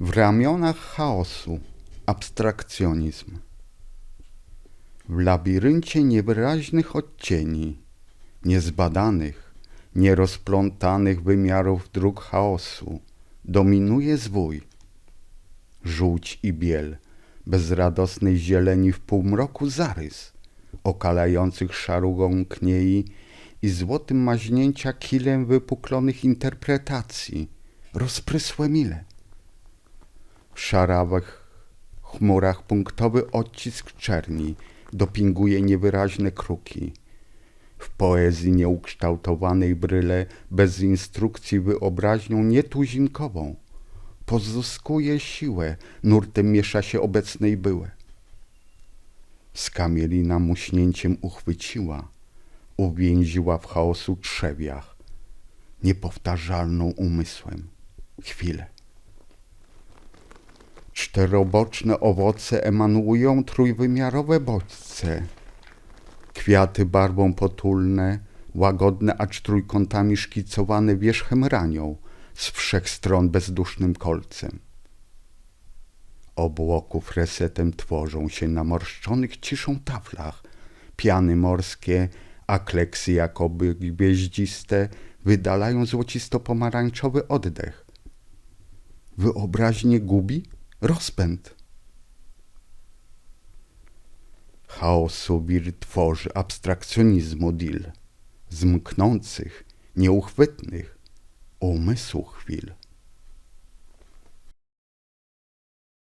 W ramionach chaosu abstrakcjonizm. W labiryncie niewyraźnych odcieni, niezbadanych, nierozplątanych wymiarów dróg chaosu, dominuje zwój. Żółć i biel, bezradosnej zieleni w półmroku zarys, okalających szarugą kniei i złotym maźnięcia kilem wypuklonych interpretacji, rozprysłe mile. W szarawych chmurach punktowy odcisk czerni dopinguje niewyraźne kruki. W poezji nieukształtowanej bryle bez instrukcji wyobraźnią nietuzinkową pozyskuje siłę, nurtem miesza się obecnej byłe. Skamielina muśnięciem uchwyciła, uwięziła w chaosu trzewiach, niepowtarzalną umysłem chwilę. Czteroboczne owoce emanują trójwymiarowe bodźce. Kwiaty barwą potulne, łagodne, acz trójkątami szkicowane wierzchem ranią, z wszech stron bezdusznym kolcem. Obłoków resetem tworzą się na morszczonych ciszą taflach, piany morskie, a kleksy jakoby gwieździste wydalają złocisto-pomarańczowy oddech. Wyobraźnie gubi rozpęd. Chaosu wir tworzy abstrakcjonizmu deal, zmknących, nieuchwytnych umysłu chwil.